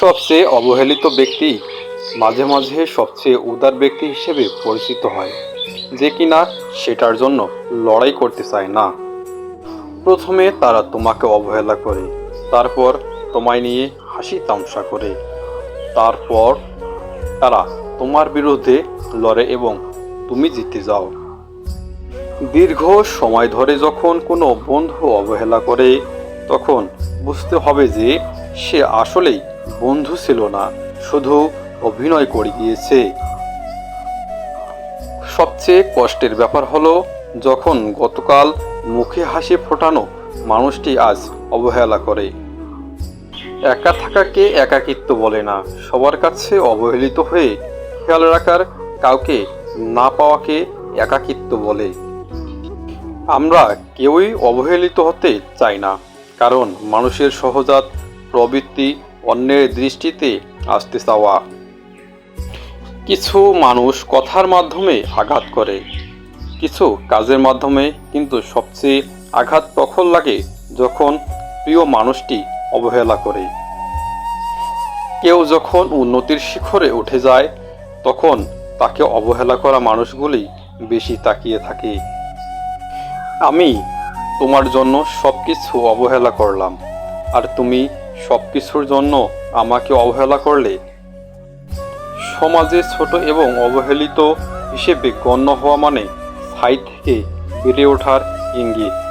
সবচেয়ে অবহেলিত ব্যক্তি মাঝে মাঝে সবচেয়ে উদার ব্যক্তি হিসেবে পরিচিত হয়, যে কিনা সেটার জন্য লড়াই করতে চায় না। প্রথমে তারা তোমাকে অবহেলা করে, তারপর তোমায় নিয়ে হাসি তামসা করে, তারপর তারা তোমার বিরুদ্ধে লড়ে এবং তুমি জিতে যাও। দীর্ঘ সময় ধরে যখন কোনো বন্ধু অবহেলা করে, তখন বুঝতে হবে যে সে আসলেই বন্ধু ছিল না, শুধু অভিনয় করে গিয়েছে। সবচেয়ে কষ্টের ব্যাপার হলো, যখন গতকাল মুখে হাসি ফোটানো মানুষটি আজ অবহেলা করে। একা থাকাকে একাকিত্ব বলে না, সবার কাছে অবহেলিত হয়ে খেয়াল রাখার কাউকে না পাওয়াকে একাকিত্ব বলে। আমরা কেউই অবহেলিত হতে চাই না, কারণ মানুষের সহজাত প্রবৃত্তি অন্যের দৃষ্টিতে আসতে চাওয়া। কিছু মানুষ কথার মাধ্যমে আঘাত করে। কিছু কাজের মাধ্যমে কিন্তু সবচেয়ে আঘাত তখন লাগে যখন প্রিয় মানুষটি অবহেলা করে। কেউ যখন উন্নতির শিখরে উঠে যায়, তখন তাকে অবহেলা করা মানুষগুলি বেশি তাকিয়ে থাকে। আমি তোমার জন্য সব কিছু অবহেলা করলাম, আর তুমি সব কিছুর জন্য আমাকে অবহেলা করলে? সমাজে ছোট এবং অবহেলিত হিসেবে গণ্য হওয়া মানে ছাই থেকে বেড়ে ওঠার ইঙ্গিত।